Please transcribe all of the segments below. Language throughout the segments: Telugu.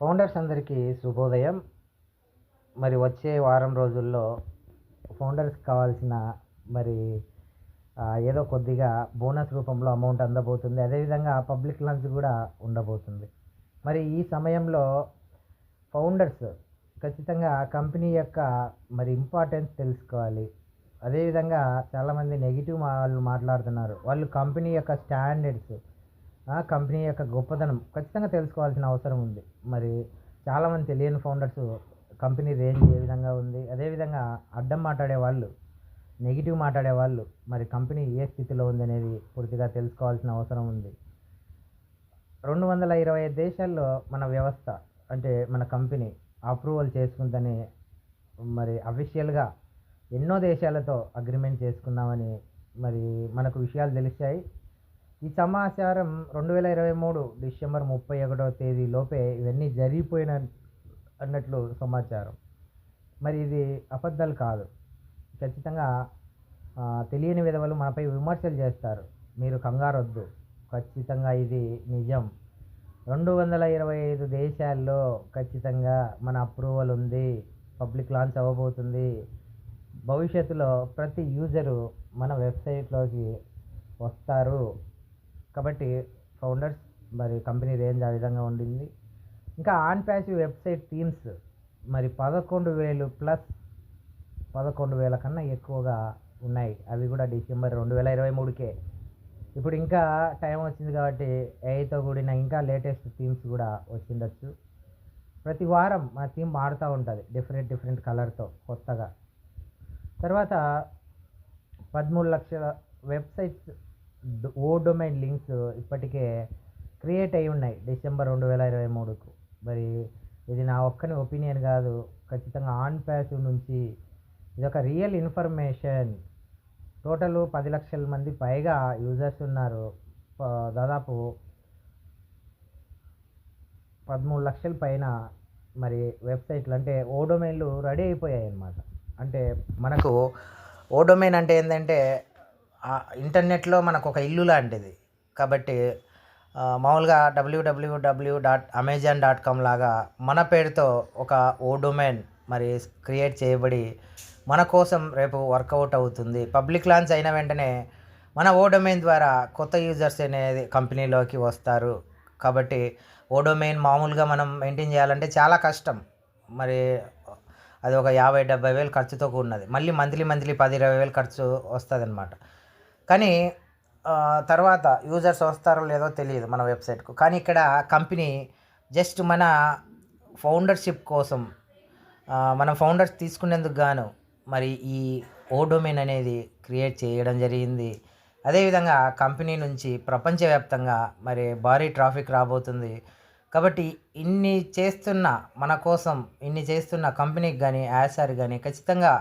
ఫౌండర్స్ అందరికీ శుభోదయం. మరి వచ్చే వారం రోజుల్లో ఫౌండర్స్కి కావాల్సిన మరి ఏదో కొద్దిగా బోనస్ రూపంలో అమౌంట్ అందబోతుంది. అదేవిధంగా పబ్లిక్ లంచ్ కూడా ఉండబోతుంది. మరి ఈ సమయంలో ఫౌండర్స్ ఖచ్చితంగా కంపెనీ యొక్క మరి ఇంపార్టెన్స్ తెలుసుకోవాలి. అదేవిధంగా చాలామంది నెగిటివ్ వాళ్ళు మాట్లాడుతున్నారు. వాళ్ళు కంపెనీ యొక్క స్టాండర్డ్స్ ఆ కంపెనీ యొక్క గొప్పతనం ఖచ్చితంగా తెలుసుకోవాల్సిన అవసరం ఉంది. మరి చాలామంది తెలియని ఫౌండర్స్ కంపెనీ రేంజ్ ఏ విధంగా ఉంది అదేవిధంగా అడ్డం మాట్లాడే వాళ్ళు నెగిటివ్ మాట్లాడే వాళ్ళు మరి కంపెనీ ఏ స్థితిలో ఉంది అనేది పూర్తిగా తెలుసుకోవాల్సిన అవసరం ఉంది. రెండు వందల ఇరవై ఐదు దేశాల్లో మన వ్యవస్థ అంటే మన కంపెనీ అప్రూవల్ చేసుకుందని మరి అఫీషియల్గా ఎన్నో దేశాలతో అగ్రిమెంట్ చేసుకున్నామని మరి మనకు విషయాలు తెలిసాయి. ఈ సమాచారం రెండు వేల ఇరవై మూడు డిసెంబర్ ముప్పై ఒకటో తేదీ లోపే ఇవన్నీ జరిగిపోయిన అన్నట్లు సమాచారం. మరి ఇది అబద్ధాలు కాదు. ఖచ్చితంగా తెలియని విధవలు మనపై విమర్శలు చేస్తారు. మీరు కంగారొద్దు. ఖచ్చితంగా ఇది నిజం. రెండు వందల ఇరవై ఐదు దేశాల్లో ఖచ్చితంగా మన అప్రూవల్ ఉంది. పబ్లిక్ లాంచ్ అవ్వబోతుంది. భవిష్యత్తులో ప్రతి యూజరు మన వెబ్సైట్లోకి వస్తారు. కాబట్టి ఫౌండర్స్ మరి కంపెనీ రేంజ్ ఆ విధంగా ఉండింది. ఇంకా ఆన్ ప్యాసివ్ వెబ్సైట్ థీమ్స్ మరి పదకొండు వేలు ప్లస్ పదకొండు వేల కన్నా ఎక్కువగా ఉన్నాయి. అవి కూడా డిసెంబర్ రెండు వేల ఇరవై మూడుకే. ఇప్పుడు ఇంకా టైం వచ్చింది కాబట్టి ఏఐతో కూడిన ఇంకా లేటెస్ట్ థీమ్స్ కూడా వచ్చిండొచ్చు. ప్రతి వారం మా థీమ్ మారుతూ ఉంటుంది డిఫరెంట్ డిఫరెంట్ కలర్తో కొత్తగా. తర్వాత పదమూడు లక్షల వెబ్సైట్స్ ఓ డొమైన్ లింక్స్ ఇప్పటికే క్రియేట్ అయి ఉన్నాయి డిసెంబర్ రెండు వేల ఇరవై మూడుకు. మరి ఇది నా ఒక్కని ఒపీనియన్ కాదు ఖచ్చితంగా ఆన్ ప్యాసివ్ నుంచి ఇది ఒక రియల్ ఇన్ఫర్మేషన్. టోటల్ పది లక్షల మంది పైగా యూజర్స్ ఉన్నారు. దాదాపు పదమూడు లక్షల పైన మరి వెబ్సైట్లు అంటే ఓడొమైన్లు రెడీ అయిపోయాయి అన్నమాట అంటే మనకు ఓడొమైన్ అంటే ఏంటంటే ఇంటర్నెట్లో మనకు ఒక ఇల్లు లాంటిది. కాబట్టి మామూలుగా W W W dot Amazon dot com లాగా మన పేరుతో ఒక ఓ డొమైన్ మరి క్రియేట్ చేయబడి మన కోసం రేపు వర్కౌట్ అవుతుంది. పబ్లిక్ లాంచ్ అయిన వెంటనే మన ఓ డొమైన్ ద్వారా కొత్త యూజర్స్ అనేది కంపెనీలోకి వస్తారు. కాబట్టి ఓ డొమైన్ మామూలుగా మనం మెయింటైన్ చేయాలంటే చాలా కష్టం. మరి అది ఒక యాభై డెబ్బై వేలు ఖర్చుతో కూడినది. మళ్ళీ మంత్లీ మంత్లీ పది ఇరవై వేలు ఖర్చు వస్తుంది అనమాట కానీ తర్వాత యూజర్స్ వస్తారో లేదో తెలియదు మన వెబ్సైట్కు. కానీ ఇక్కడ కంపెనీ జస్ట్ మన ఫౌండర్షిప్ కోసం మనం ఫౌండర్స్ తీసుకునేందుకు గాను మరి ఈ ఓ డొమైన్ అనేది క్రియేట్ చేయడం జరిగింది. అదేవిధంగా కంపెనీ నుంచి ప్రపంచవ్యాప్తంగా మరి భారీ ట్రాఫిక్ రాబోతుంది. కాబట్టి ఇన్ని చేస్తున్న మన కోసం ఇన్ని చేస్తున్న కంపెనీకి కానీ యాసార్ కానీ ఖచ్చితంగా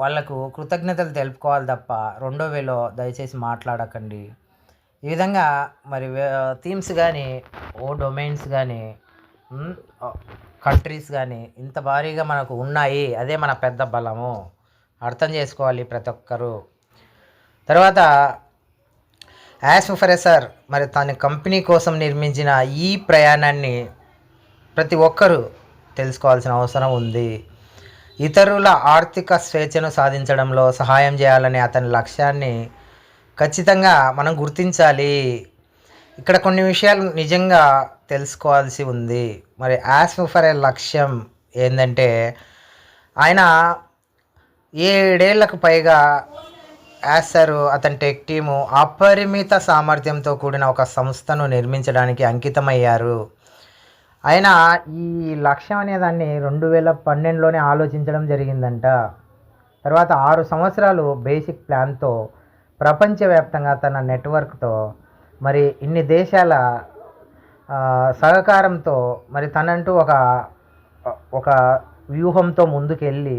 వాళ్ళకు కృతజ్ఞతలు తెలుపుకోవాలి తప్ప రెండో వేలో దయచేసి మాట్లాడకండి. ఈ విధంగా మరి థీమ్స్ కానీ ఓ డొమైన్స్ కానీ కంట్రీస్ కానీ ఇంత భారీగా మనకు ఉన్నాయి. అదే మన పెద్ద బలము. అర్థం చేసుకోవాలి ప్రతి ఒక్కరూ. తర్వాత యాస్ఫరెసర్ మరి తన కంపెనీ కోసం నిర్మించిన ఈ ప్రయాణాన్ని ప్రతి ఒక్కరూ తెలుసుకోవాల్సిన అవసరం ఉంది. ఇతరుల ఆర్థిక స్వేచ్ఛను సాధించడంలో సహాయం చేయాలనే అతని లక్ష్యాన్ని ఖచ్చితంగా మనం గుర్తించాలి. ఇక్కడ కొన్ని విషయాలు నిజంగా తెలుసుకోవాల్సి ఉంది. మరి యాస్ఫర్ ఏ లక్ష్యం ఏంటంటే ఆయన ఏడేళ్ళకు పైగా యాసరు అతని టెక్ టీము అపరిమిత సామర్థ్యంతో కూడిన ఒక సంస్థను నిర్మించడానికి అంకితమయ్యారు. ఆయన ఈ లక్ష్యం అనే దాన్ని రెండు వేల పన్నెండులోనే ఆలోచించడం జరిగిందంట. తర్వాత ఆరు సంవత్సరాలు బేసిక్ ప్లాన్తో ప్రపంచవ్యాప్తంగా తన నెట్వర్క్తో మరి ఇన్ని దేశాల సహకారంతో మరి తనంటూ ఒక ఒక వ్యూహంతో ముందుకెళ్ళి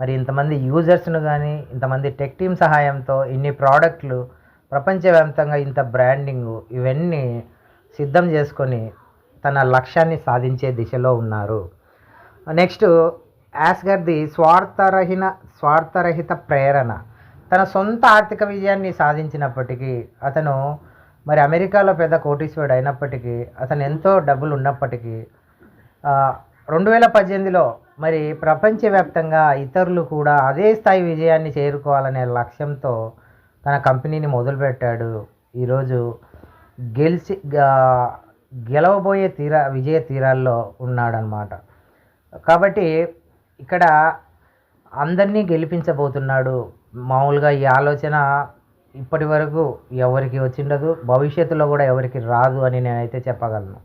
మరి ఇంతమంది యూజర్స్ను కానీ ఇంతమంది టెక్ టీమ్ సహాయంతో ఇన్ని ప్రోడక్ట్లు ప్రపంచవ్యాప్తంగా ఇంత బ్రాండింగ్ ఇవన్నీ సిద్ధం చేసుకొని తన లక్ష్యాన్ని సాధించే దిశలో ఉన్నారు. నెక్స్ట్ యాస్గర్ది స్వార్థరహిన స్వార్థరహిత ప్రేరణ. తన సొంత ఆర్థిక విజయాన్ని సాధించినప్పటికీ అతను మరి అమెరికాలో పెద్ద కోటీశ్వరుడు అయినప్పటికీ అతను ఎంతో డబ్బులు ఉన్నప్పటికీ రెండు వేల పద్దెనిమిదిలో మరి ప్రపంచవ్యాప్తంగా ఇతరులు కూడా అదే స్థాయి విజయాన్ని చేరుకోవాలనే లక్ష్యంతో తన కంపెనీని మొదలుపెట్టాడు. ఈరోజు గెలిచి గెలవబోయే తీరా విజయ తీరాల్లో ఉన్నాడనమాట కాబట్టి ఇక్కడ అందరినీ గెలిపించబోతున్నాడు. మామూలుగా ఈ ఆలోచన ఇప్పటి వరకు ఎవరికి వచ్చిండదు భవిష్యత్తులో కూడా ఎవరికి రాదు అని నేనైతే చెప్పగలను.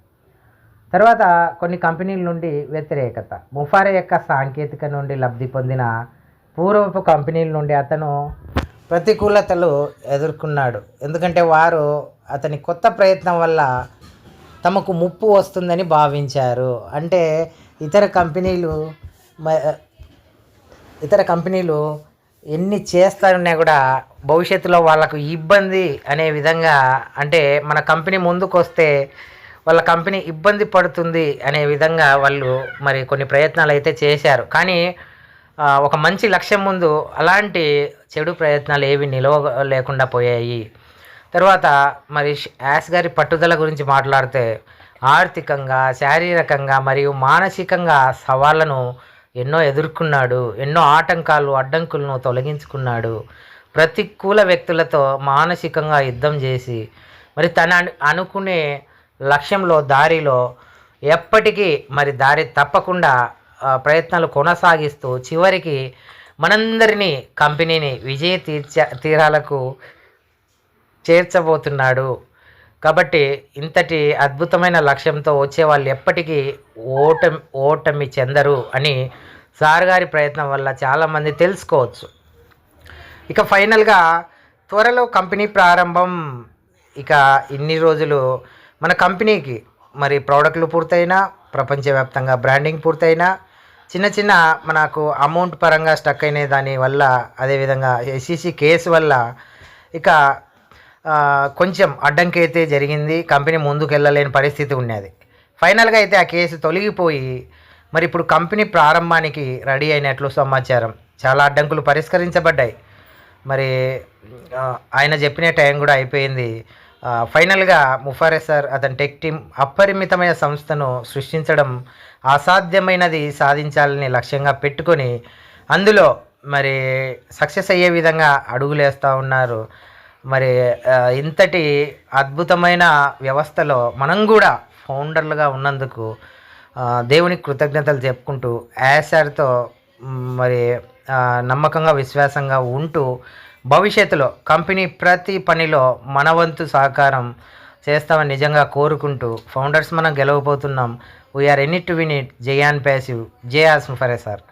తర్వాత కొన్ని కంపెనీల నుండి వ్యతిరేకత. ముఫారా యొక్క సాంకేతిక నుండి లబ్ధి పొందిన పూర్వపు కంపెనీల నుండి అతను ప్రతికూలతలు ఎదుర్కొన్నాడు. ఎందుకంటే వారు అతని కొత్త ప్రయత్నం వల్ల తమకు ముప్పు వస్తుందని భావించారు. అంటే ఇతర కంపెనీలు మ- ఇతర కంపెనీలు ఎన్ని చేస్తారన్నా కూడా భవిష్యత్తులో వాళ్ళకు ఇబ్బంది అనే విధంగా అంటే మన కంపెనీ ముందుకు వస్తే వాళ్ళ కంపెనీ ఇబ్బంది పడుతుంది అనే విధంగా వాళ్ళు మరి కొన్ని ప్రయత్నాలు అయితే చేశారు. కానీ ఒక మంచి లక్ష్యం ముందు అలాంటి చెడు ప్రయత్నాలు ఏవి నిలవ లేకుండా పోయాయి. తర్వాత మరి యాస్ గారి పట్టుదల గురించి మాట్లాడితే ఆర్థికంగా శారీరకంగా మరియు మానసికంగా సవాళ్ళను ఎన్నో ఎదుర్కొన్నాడు ఎన్నో ఆటంకాలు అడ్డంకులను తొలగించుకున్నాడు. ప్రతికూల వ్యక్తులతో మానసికంగా యుద్ధం చేసి మరి తన అనుకునే లక్ష్యంలో దారిలో ఎప్పటికీ మరి దారి తప్పకుండా ప్రయత్నాలు కొనసాగిస్తూ చివరికి మనందరినీ కంపెనీని విజయ తీర్చ తీరాలకు చేర్చబోతున్నాడు. కాబట్టి ఇంతటి అద్భుతమైన లక్ష్యంతో వచ్చే వాళ్ళు ఎప్పటికీ ఓటమి ఓటమి చెందరు అని సార్ గారి ప్రయత్నం వల్ల చాలామంది తెలుసుకోవచ్చు. ఇక ఫైనల్గా త్వరలో కంపెనీ ప్రారంభం. ఇక ఇన్ని రోజులు మన కంపెనీకి మరి ప్రోడక్ట్లు పూర్తయినా ప్రపంచవ్యాప్తంగా బ్రాండింగ్ పూర్తయినా చిన్న చిన్న మనకు అమౌంట్ పరంగా స్టక్ అయిన దాని వల్ల అదేవిధంగా ఎస్ఈసి కేసు వల్ల ఇక కొంచెం అడ్డంకి అయితే జరిగింది. కంపెనీ ముందుకు వెళ్ళలేని పరిస్థితి ఉన్నది. ఫైనల్గా అయితే ఆ కేసు తొలగిపోయి మరి ఇప్పుడు కంపెనీ ప్రారంభానికి రెడీ అయినట్లు సమాచారం. చాలా అడ్డంకులు పరిష్కరించబడ్డాయి. మరి ఆయన చెప్పిన టైం కూడా అయిపోయింది. ఫైనల్గా ముఫారే సార్ అతని టెక్ టీం అపరిమితమైన సంస్థను సృష్టించడం అసాధ్యమైనది సాధించాలని లక్ష్యంగా పెట్టుకొని అందులో మరి సక్సెస్ అయ్యే విధంగా అడుగులేస్తూ ఉన్నారు. మరి ఇంతటి అద్భుతమైన వ్యవస్థలో మనం కూడా ఫౌండర్లుగా ఉన్నందుకు దేవునికి కృతజ్ఞతలు చెప్పుకుంటూ యాసర్తో మరి నమ్మకంగా విశ్వాసంగా ఉంటూ భవిష్యత్తులో కంపెనీ ప్రతి పనిలో మన వంతు సహకారం చేస్తామని నిజంగా కోరుకుంటూ ఫౌండర్స్ మనం గెలవబోతున్నాం. We are any to win it Zion ప్యాసివ్ జే ఆస్మ్ ఫరే సార్